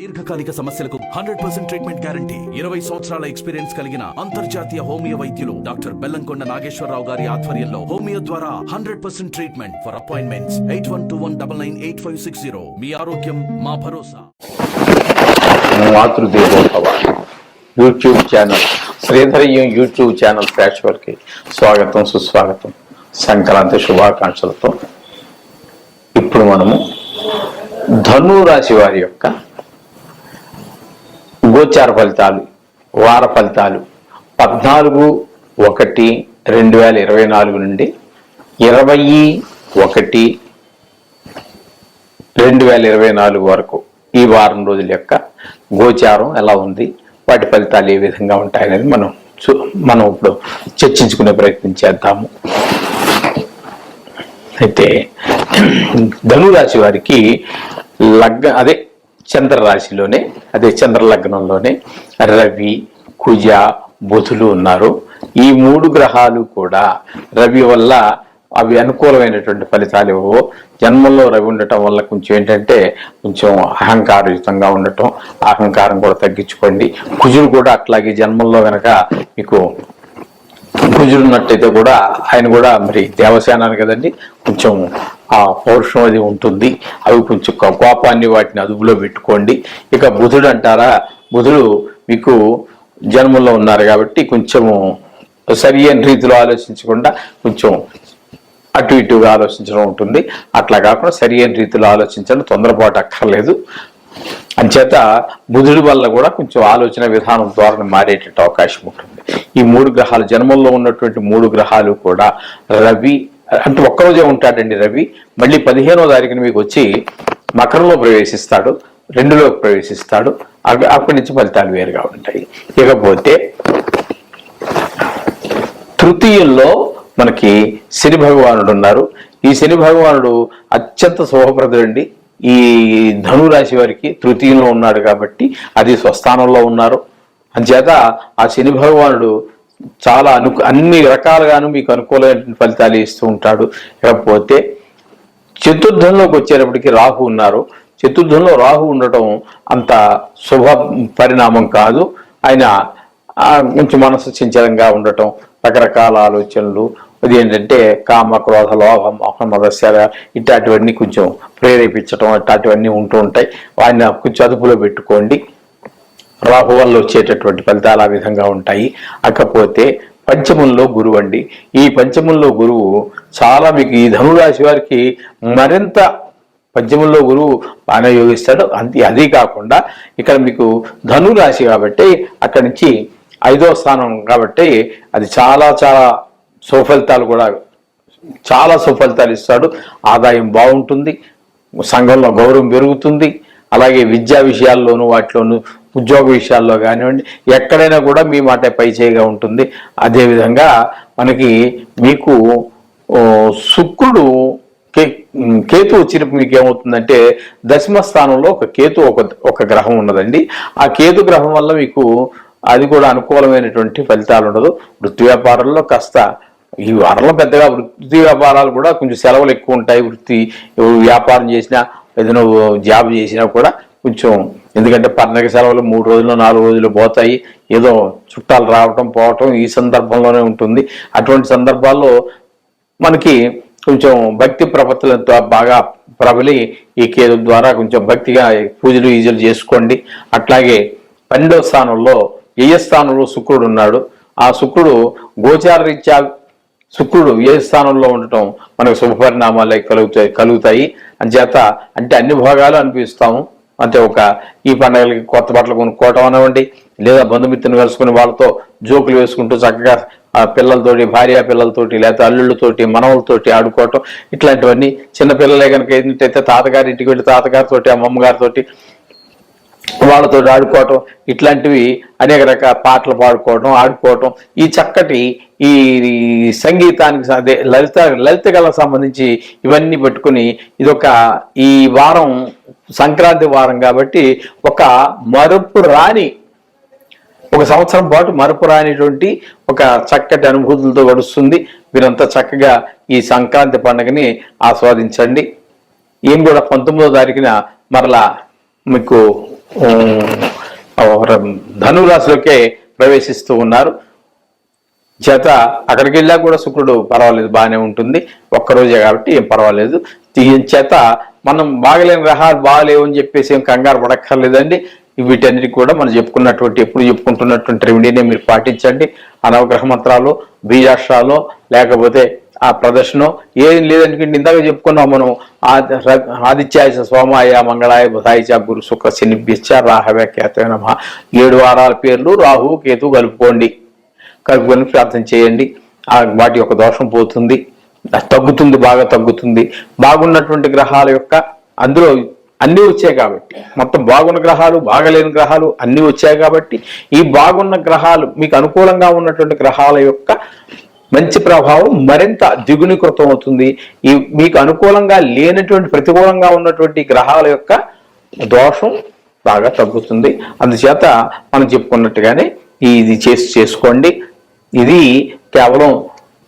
దీర్ఘకాలిక సమస్యలకు hundred percent treatment guarantee ఇరవై సంవత్సరాల ఎక్స్పీరియన్స్ కలిగిన అంతర్జాతీయ హోమియో వైద్యులు డాక్టర్ బెల్లంకొండ నాగేశ్వరరావు గారి ఆధ్వర్యంలో హోమియో ద్వారా hundred percent treatment for appointments. Eight one two one double nine eight five six zero. మీ ఆరోగ్యం మా భరోసా. మాతృదేవోభవ యూట్యూబ్ ఛానల్ శ్రీధరయ్యం యూట్యూబ్ ఛానల్ ప్రేక్షకులకి స్వాగతం సుస్వాగతం. సంక్రాంతి శుభాకాంక్షలతో ఇప్పుడు మనము ధను రాశి వారి యొక్క గోచార ఫలితాలు వార ఫలితాలు. పద్నాలుగు ఒకటి రెండు వేల ఇరవై నాలుగు నుండి ఇరవై ఒకటి రెండు వేల ఇరవై నాలుగు వరకు ఈ వారం రోజుల యొక్క గోచారం ఎలా ఉంది వాటి ఫలితాలు ఏ విధంగా ఉంటాయనేది మనం చూ- మనం ఇప్పుడు చర్చించుకునే ప్రయత్నం చేద్దాము. అయితే ధనురాశి వారికి లగ్న అదే చంద్రరాశిలోనే అదే చంద్ర లగ్నంలోనే రవి కుజ బుధులు ఉన్నారు. ఈ మూడు గ్రహాలు కూడా రవి వల్ల అవి అనుకూలమైనటువంటి ఫలితాలు ఇవ్వవు జన్మంలో రవి ఉండటం వల్ల కొంచెం ఏంటంటే కొంచెం అహంకారయుతంగా ఉండటం అహంకారం కూడా తగ్గించుకోండి. కుజుడు కూడా అట్లాగే జన్మంలో కనుక మీకు కుజుడున్నట్టయితే కూడా ఆయన కూడా మరి దేవసేనాన్ని కదండి కొంచెం ఆ పౌరుషం అది ఉంటుంది. అవి కొంచెం కోపాన్ని వాటిని అదుపులో పెట్టుకోండి. ఇక బుధుడు అంటారా బుధుడు మీకు జన్మంలో ఉన్నారు కాబట్టి కొంచెము సరి అయిన రీతిలో ఆలోచించకుండా కొంచెం అటు ఇటుగా ఆలోచించడం ఉంటుంది. అట్లా కాకుండా సరి అయిన రీతిలో ఆలోచించడం తొందరపాటు అక్కర్లేదు. అంచేత బుధుడి వల్ల కూడా కొంచెం ఆలోచన విధానం ద్వారా మారేటట్టు అవకాశం ఉంటుంది. ఈ మూడు గ్రహాలు జన్మంలో ఉన్నటువంటి మూడు గ్రహాలు కూడా రవి అంటే ఒక్కరోజే ఉంటాడండి రవి. మళ్ళీ పదిహేనో తారీఖున మీకు వచ్చి మకరంలో ప్రవేశిస్తాడు రెండులోకి ప్రవేశిస్తాడు. అవి- అక్కడి నుంచి ఫలితాలు వేరుగా ఉంటాయి. ఇకపోతే తృతీయంలో మనకి శని భగవానుడు ఉన్నారు. ఈ శని భగవానుడు అత్యంత శోభప్రదుడండి. ఈ ధనురాశి వారికి తృతీయంలో ఉన్నాడు కాబట్టి అది స్వస్థానంలో ఉన్నారు. అంచేత ఆ శని భగవానుడు చాలా అను అన్ని రకాలుగాను మీకు అనుకూలమైన ఫలితాలు ఇస్తూ ఉంటాడు. ఇకపోతే చతుర్థంలోకి వచ్చేటప్పటికి రాహు ఉన్నారు. చతుర్థంలో రాహు ఉండటం అంత శుభ పరిణామం కాదు. ఆయన కొంచెం మనసు చంచలంగా ఉండటం రకరకాల ఆలోచనలు అది ఏంటంటే కామ క్రోధ లోభం మోహం ఇట్లాంటివన్నీ కొంచెం ప్రేరేపించడం అట్లాంటివన్నీ ఉంటూ ఉంటాయి. ఆయన కొంచెం అదుపులో పెట్టుకోండి. రాహు వల్ల వచ్చేటటువంటి ఫలితాలు ఆ విధంగా ఉంటాయి. అకపోతే పంచమంలో గురువు అండి. ఈ పంచమంలో గురువు చాలా మీకు ఈ ధనురాశి వారికి మరింత పంచమంలో గురువు బాగా యోగిస్తాడు. అంతే అది కాకుండా ఇక్కడ మీకు ధనురాశి కాబట్టి అక్కడి నుంచి ఐదో స్థానం కాబట్టి అది చాలా చాలా సుఫలితాలు కూడా చాలా సుఫలితాలు ఇస్తాడు. ఆదాయం బాగుంటుంది. సంఘంలో గౌరవం పెరుగుతుంది. అలాగే విద్యా విషయాల్లోనూ వాటిలోనూ ఉద్యోగ విషయాల్లో కానివ్వండి ఎక్కడైనా కూడా మీ మాట పై చేయిగా ఉంటుంది. అదేవిధంగా మనకి మీకు శుక్రుడు కే కేతు వచ్చినప్పుడు మీకు ఏమవుతుందంటే దశమ స్థానంలో ఒక కేతు ఒక ఒక గ్రహం ఉన్నదండి. ఆ కేతు గ్రహం వల్ల మీకు అది కూడా అనుకూలమైనటువంటి ఫలితాలు ఉండదు. వృత్తి వ్యాపారంలో కాస్త ఈ వారంలో పెద్దగా వృత్తి వ్యాపారాలు కూడా కొంచెం సెలవులు ఎక్కువ ఉంటాయి. వృత్తి వ్యాపారం చేసినా ఏదైనా జాబ్ చేసినా కూడా కొంచెం ఎందుకంటే పండగ సెలవులు మూడు రోజులు నాలుగు రోజులు పోతాయి. ఏదో చుట్టాలు రావటం పోవటం ఈ సందర్భంలోనే ఉంటుంది. అటువంటి సందర్భాల్లో మనకి కొంచెం భక్తి ప్రపత్తులతో బాగా ప్రబలి ఈ కేదు ద్వారా కొంచెం భక్తిగా పూజలు ఈజలు చేసుకోండి. అట్లాగే పన్నెండో స్థానంలో ఏ స్థానంలో శుక్రుడు ఉన్నాడు. ఆ శుక్రుడు గోచార రీత్యా శుక్రుడు ఏ స్థానంలో ఉండటం మనకు శుభపరిణామాలు కలుగుతాయి కలుగుతాయి. అంచేత అంటే అన్ని భోగాలు అనిపిస్తాము. అంటే ఒక ఈ పండుగలకి కొత్త బట్టలు కొనుక్కోవటం అనివ్వండి లేదా బంధుమిత్రులు కలుసుకుని వాళ్ళతో జోకులు వేసుకుంటూ చక్కగా ఆ పిల్లలతోటి భార్య పిల్లలతోటి లేకపోతే అల్లుళ్ళతోటి మనవులతోటి ఆడుకోవటం ఇట్లాంటివన్నీ చిన్నపిల్లలే కనుక ఏంటంటే తాతగారి ఇంటికి వెళ్ళి తాతగారితోటి అమ్మమ్మగారితోటి వాళ్ళతో ఆడుకోవటం ఇట్లాంటివి అనేక రకాల పాటలు పాడుకోవడం ఆడుకోవటం ఈ చక్కటి ఈ సంగీతానికి అదే లలిత లలిత కళకు సంబంధించి ఇవన్నీ పెట్టుకుని ఇదొక ఈ వారం సంక్రాంతి వారం కాబట్టి ఒక మరుపు రాని ఒక సంవత్సరం పాటు మరపు రానిటువంటి ఒక చక్కటి అనుభూతులతో గడుస్తుంది. మీరంతా చక్కగా ఈ సంక్రాంతి పండుగని ఆస్వాదించండి. ఏం కూడా పంతొమ్మిదో తారీఖున మరలా మీకు ధనురాశిలోకే ప్రవేశిస్తూ ఉన్నారు. చేత అక్కడికి వెళ్ళా కూడా శుక్రుడు పర్వాలేదు బాగానే ఉంటుంది. ఒక్కరోజే కాబట్టి ఏం పర్వాలేదు. దీని చేత మనం బాగలేని గ్రహాలు బాగలేవు అని చెప్పేసి ఏం కంగారు పడక్కర్లేదండి. వీటన్నిటి కూడా మనం చెప్పుకున్నటువంటి ఎప్పుడు చెప్పుకుంటున్నటువంటి రెమెడీనే మీరు పాటించండి. అనవగ్రహ మంత్రాలు బీజాక్షరాలు లేకపోతే ఆ ప్రదర్శన ఏం లేదనుకుంటే ఇందాక చెప్పుకున్నాం మనం ఆది- ర- ఆదిత్యాయ సోమాయ మంగళాయ బుధాయిచ గురు శుక్ర శని బిచ్చ రాహవే కేతవ నమ. ఏడు వారాల పేర్లు రాహు కేతు కలుపుకోండి. కలుపుకొని ప్రార్థన చేయండి. వాటి యొక్క దోషం పోతుంది. తగ్గుతుంది బాగా తగ్గుతుంది. బాగున్నటువంటి గ్రహాల యొక్క అందులో అన్నీ వచ్చాయి కాబట్టి. మొత్తం బాగున్న గ్రహాలు బాగలేని గ్రహాలు అన్నీ వచ్చాయి కాబట్టి ఈ బాగున్న గ్రహాలు మీకు అనుకూలంగా ఉన్నటువంటి గ్రహాల యొక్క మంచి ప్రభావం మరింత దిగునీకృతం అవుతుంది. ఈ మీకు అనుకూలంగా లేనటువంటి ప్రతికూలంగా ఉన్నటువంటి గ్రహాల యొక్క దోషం బాగా తగ్గుతుంది. అందుచేత మనం చెప్పుకున్నట్టుగానే ఇది చేసి చేసుకోండి. ఇది కేవలం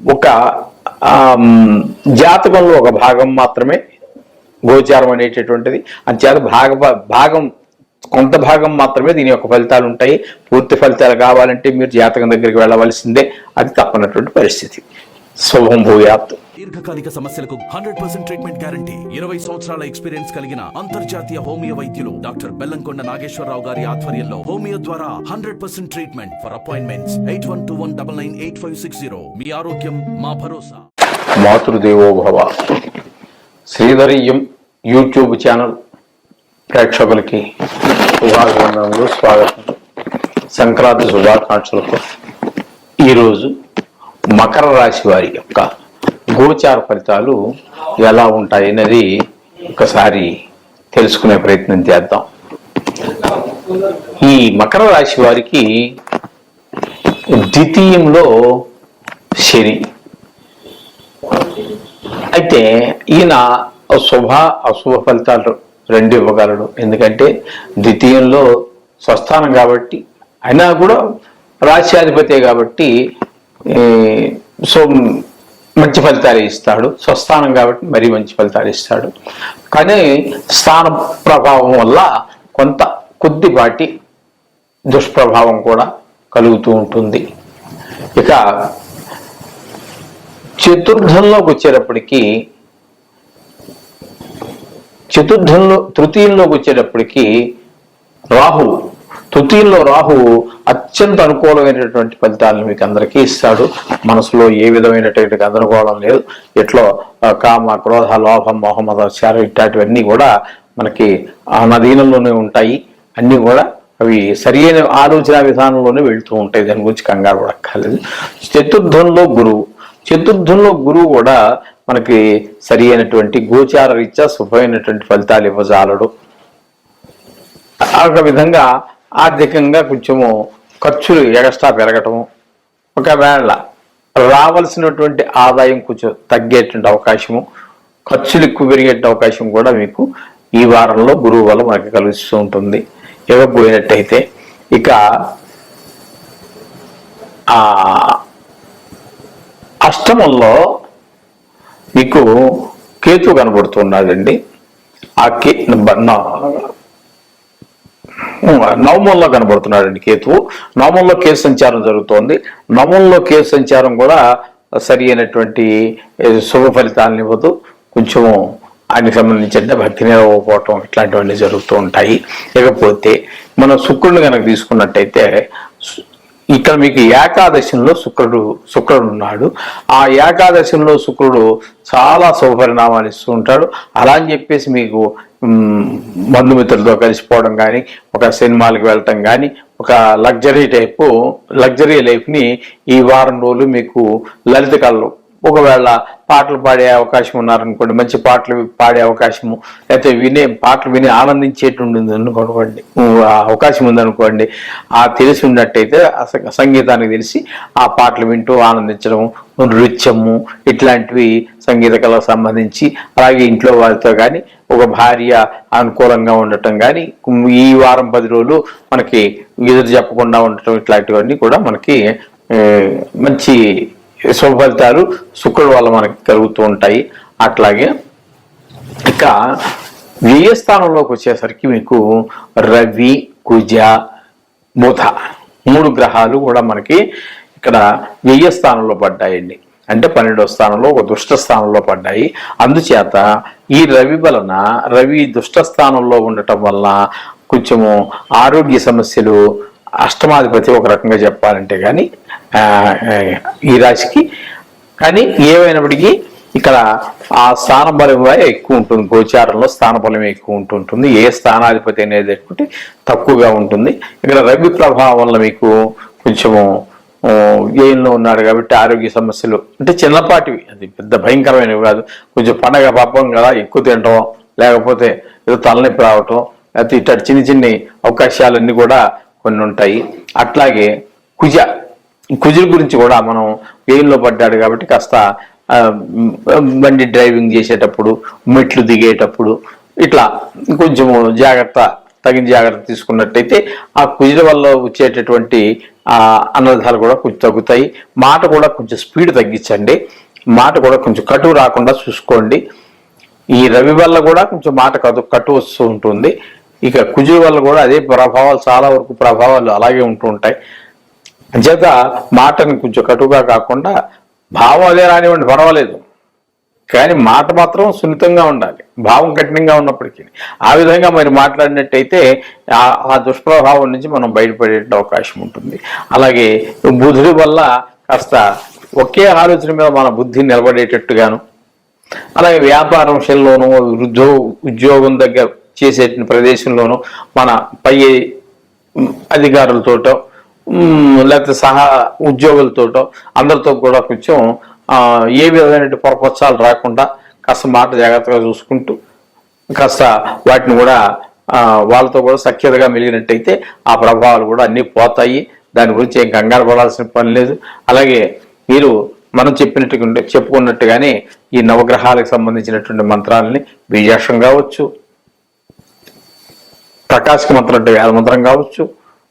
ఒక జాతకంలో ఒక భాగం మాత్రమే గోచారం అనేటటువంటిది. అంచేత భాగ భాగం కొంత భాగం మాత్రమే దీని యొక్క ఫలితాలు ఉంటాయి పూర్తి ఫలితాలు కావాలంటే మీరు జాతకం దగ్గరికి వెళ్ళవలసిందే. అది తప్పనటువంటి పరిస్థితి. శుభం భూయాత్. దీర్ఘకాలిక సమస్యలకు హండ్రెడ్ పర్సెంట్ ట్రీట్మెంట్ గ్యారంటీ. ఇరవై సంవత్సరాల ఎక్స్పీరియన్స్ కలిగిన అంతర్జాతీయ హోమియో వైద్యులు డాక్టర్ బెల్లంకొండ నాగేశ్వరరావు గారి ఆధ్వర్యంలో హోమియో ద్వారా hundred percent treatment for appointments. Eight one two one double nine eight five six zero. మీ ఆరోగ్యం మా భరోసా. మాతృదేవోభవ శ్రీధరియం యూట్యూబ్ ఛానల్ ప్రేక్షకులకి శుభాభివందనలు స్వాగతం. సంక్రాంతి శుభాకాంక్షలతో ఈరోజు మకర రాశి వారి యొక్క గోచార ఫలితాలు ఎలా ఉంటాయనేది ఒకసారి తెలుసుకునే ప్రయత్నం చేద్దాం. ఈ మకర రాశి వారికి ద్వితీయంలో శని అయితే ఈయన శుభ అశుభ ఫలితాలు రెండు ఇవ్వగలడు. ఎందుకంటే ద్వితీయంలో స్వస్థానం కాబట్టి అయినా కూడా రాశ్యాధిపతి కాబట్టి సో మంచి ఫలితాలు ఇస్తాడు. స్వస్థానం కాబట్టి మరీ మంచి ఫలితాలు ఇస్తాడు. కానీ స్థాన ప్రభావం వల్ల కొంత కొద్దిపాటి దుష్ప్రభావం కూడా కలుగుతూ ఉంటుంది. ఇక చతుర్థంలోకి వచ్చేటప్పటికీ చతుర్థంలో తృతీయంలోకి వచ్చేటప్పటికి రాహు తృతీయంలో రాహు అత్యంత అనుకూలమైనటువంటి ఫలితాలను మీకు అందరికీ ఇస్తాడు. మనసులో ఏ విధమైనటువంటి గందరగోళం లేదు. ఎట్లో కామ క్రోధ లోభం మొహమ్మద ఇట్లాంటివన్నీ కూడా మనకి నదీనంలోనే ఉంటాయి. అన్నీ కూడా అవి సరియైన ఆలోచన విధానంలోనే వెళ్తూ ఉంటాయి. దాని గురించి కంగారు కూడా కాలేదు చతుర్థంలో గురువు. చతుర్థంలో గురువు కూడా మనకి సరి అయినటువంటి గోచార రీత్యా శుభమైనటువంటి ఫలితాలు ఇవ్వజాలడు. ఒక విధంగా ఆర్థికంగా కొంచెము ఖర్చులు ఎగస్ట్రా పెరగటము. ఒకవేళ రావాల్సినటువంటి ఆదాయం కొంచెం తగ్గేటువంటి అవకాశము ఖర్చులు ఎక్కువ పెరిగే అవకాశం కూడా మీకు ఈ వారంలో గురువు వల్ల మనకి కలుస్తూ ఉంటుంది. ఇవ్వబోయినట్టయితే ఇక అష్టమంలో మీకు కేతు కనబడుతున్నాడండి. ఆ కే బ- నవమంలో కనబడుతున్నాడండి కేతువు నవమంలో కేసు సంచారం జరుగుతోంది. నవమంలో కేసు సంచారం కూడా సరి అయినటువంటి శుభ ఫలితాలను ఇవ్వదు. కొంచెము ఆయనకి సంబంధించిన భక్తి నిలవకపోవటం ఇట్లాంటివన్నీ జరుగుతూ ఉంటాయి. ఇకపోతే మనం శుక్రుడిని కనుక తీసుకున్నట్టయితే ఇక్కడ మీకు ఏకాదశంలో శుక్రుడు శుక్రుడు ఉన్నాడు. ఆ ఏకాదశంలో శుక్రుడు చాలా శుభపరిణామాలు ఇస్తూ ఉంటాడు. అలా అని చెప్పేసి మీకు బంధుమిత్రులతో కలిసిపోవడం కానీ ఒక సినిమాలకు వెళ్ళటం కానీ ఒక లగ్జరీ టైపు లగ్జరీ లైఫ్ని ఈ వారం రోజులు మీకు లలిత కళలు ఒకవేళ పాటలు పాడే అవకాశం ఉన్నారనుకోండి మంచి పాటలు పాడే అవకాశము లేకపోతే వినే పాటలు విని ఆనందించేటువంటి అనుకోండి అవకాశం ఉందనుకోండి ఆ తెలిసి ఉన్నట్టయితే సంగీతానికి తెలిసి ఆ పాటలు వింటూ ఆనందించడం నృత్యము ఇట్లాంటివి సంగీత కళకు సంబంధించి అలాగే ఇంట్లో వారితో కానీ ఒక భార్య అనుకూలంగా ఉండటం కానీ ఈ వారం పది రోజులు మనకి ఎదురు చెప్పకుండా ఉండటం ఇట్లాంటివన్నీ కూడా మనకి మంచి శుభ ఫలితాలు శుక్రుడు వల్ల మనకి కలుగుతూ ఉంటాయి. అట్లాగే ఇక వ్యయస్థానంలోకి వచ్చేసరికి మీకు రవి కుజ బుధ మూడు గ్రహాలు కూడా మనకి ఇక్కడ వ్యయ స్థానంలో పడ్డాయండి. అంటే పన్నెండో స్థానంలో ఒక దుష్ట స్థానంలో పడ్డాయి. అందుచేత ఈ రవి వలన రవి దుష్ట స్థానంలో ఉండటం వలన కొంచెము ఆరోగ్య సమస్యలు అష్టమాధిపతి ఒక రకంగా చెప్పాలంటే కానీ ఈ రాశికి. కానీ ఏమైనప్పటికీ ఇక్కడ ఆ స్థాన బలం ఎక్కువ ఉంటుంది. గోచారంలో స్థాన బలం ఎక్కువ ఉంటుంటుంది. ఏ స్థానాధిపతి అనేది ఎక్కువ తక్కువగా ఉంటుంది. ఇక్కడ రవి ప్రభావం వల్ల మీకు కొంచెము ఆ, ఉన్నాడు కాబట్టి ఆరోగ్య సమస్యలు అంటే చిన్నపాటివి. అది పెద్ద భయంకరమైనవి కాదు. కొంచెం పండగ పాపం కదా ఎక్కువ తినటం లేకపోతే ఏదో తలనొప్పి రావటం లేకపోతే ఇట్లా చిన్న చిన్ని అవకాశాలన్నీ కూడా కొన్ని ఉంటాయి. అట్లాగే కుజ కుజుల గురించి కూడా మనం వేయంలో పడ్డాడు కాబట్టి కాస్త బండి డ్రైవింగ్ చేసేటప్పుడు మెట్లు దిగేటప్పుడు ఇట్లా కొంచెము జాగ్రత్త తగిన జాగ్రత్త తీసుకున్నట్టయితే ఆ కుజుల వల్ల వచ్చేటటువంటి ఆ అనర్థాలు కూడా కొంచెం తగ్గుతాయి. మాట కూడా కొంచెం స్పీడ్ తగ్గించండి. మాట కూడా కొంచెం కటువు రాకుండా చూసుకోండి. ఈ రవి వల్ల కూడా కొంచెం మాట కటు వస్తూ ఉంటుంది. ఇక కుజుల వల్ల కూడా అదే ప్రభావాలు చాలా వరకు ప్రభావాలు అలాగే ఉంటూ ఉంటాయి. అంచేత మాటను కొంచెం కటుగా కాకుండా భావం అదే రానివ్వండి పర్వాలేదు. కానీ మాట మాత్రం సున్నితంగా ఉండాలి. భావం కఠినంగా ఉన్నప్పటికీ. ఆ విధంగా మరి మాట్లాడినట్టయితే ఆ- దుష్ప్రభావం నుంచి మనం బయటపడే అవకాశం ఉంటుంది. అలాగే బుధుడి వల్ల కాస్త ఒకే ఆలోచన మీద మన బుద్ధి నిలబడేటట్టుగాను అలాగే వ్యాపార విషయంలోనూ వృద్ధో ఉద్యోగం దగ్గర చేసే ప్రదేశంలోనూ మన పై అధికారులతోటో లేకపోతే సహా ఉద్యోగులతోటో అందరితో కూడా కొంచెం ఏ విధమైన పొరపచ్చాలు రాకుండా కాస్త మాట జాగ్రత్తగా చూసుకుంటూ కాస్త వాటిని కూడా వాళ్ళతో కూడా సఖ్యతగా మెలిగినట్టయితే ఆ ప్రభావాలు కూడా అన్నీ పోతాయి. దాని గురించి ఏం కంగారు పడాల్సిన పని లేదు. అలాగే మీరు మనం చెప్పినట్టు చెప్పుకున్నట్టుగానే ఈ నవగ్రహాలకు సంబంధించినటువంటి మంత్రాలని బీజాషం కావచ్చు ప్రకాశక మంత్రం అంటే వేద మంత్రం కావచ్చు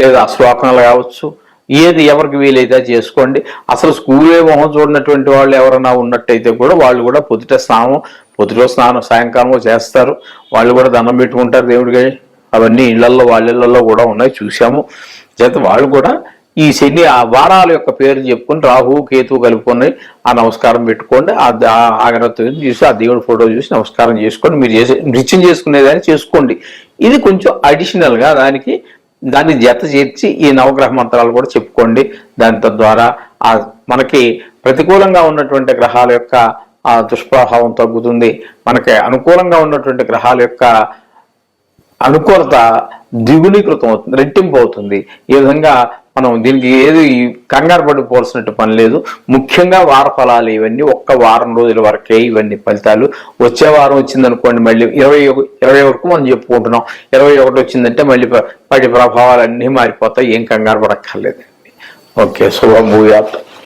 లేదా శ్లోకాలు కావచ్చు ఏది ఎవరికి వీలైతే అది చేసుకోండి. అసలు స్కూలే మొహం చూడనటువంటి వాళ్ళు ఎవరైనా ఉన్నట్టయితే కూడా వాళ్ళు కూడా పొద్దుట స్నానం పొద్దుట స్నానం సాయంకాలం చేస్తారు. వాళ్ళు కూడా దండం పెట్టుకుంటారు దేవుడికి. అవన్నీ ఇళ్ళల్లో వాళ్ళ ఇళ్ళలో కూడా ఉన్నాయి చూసాము చేత వాళ్ళు కూడా ఈ శని ఆ వారాల యొక్క పేరు చెప్పుకొని రాహు కేతు కలుపుకొని ఆ నమస్కారం పెట్టుకోండి. ఆ ద- ఆగ్రహం చూసి ఆ దేవుడి ఫోటో చూసి నమస్కారం చేసుకోండి. మీరు చేసే నృత్యం చేసుకునేదాన్ని చేసుకోండి. ఇది కొంచెం అడిషనల్గా దానికి దాన్ని జత చేర్చి ఈ నవగ్రహ మంత్రాలు కూడా చెప్పుకోండి. దాని తద్వారా ఆ మనకి ప్రతికూలంగా ఉన్నటువంటి గ్రహాల యొక్క ఆ దుష్ప్రభావం తగ్గుతుంది. మనకి అనుకూలంగా ఉన్నటువంటి గ్రహాల యొక్క అనుకూలత ద్విగుణీకృతం అవుతుంది రెట్టింపు అవుతుంది. ఈ విధంగా మనం దీనికి ఏది కంగారు పడిపోవాల్సినట్టు పని లేదు. ముఖ్యంగా వార ఫలాలు ఇవన్నీ ఒక్క వారం రోజుల వరకే ఇవన్నీ ఫలితాలు. వచ్చే వారం వచ్చిందనుకోండి మళ్ళీ ఇరవై ఒక- ఇరవై వరకు మనం చెప్పుకుంటున్నాం. ఇరవై ఒకటి వచ్చిందంటే మళ్ళీ పడి వాటి ప్రభావాలు అన్నీ మారిపోతాయి. ఏం కంగారు పడక్కర్లేదండి. ఓకే శుభం భూయాత్.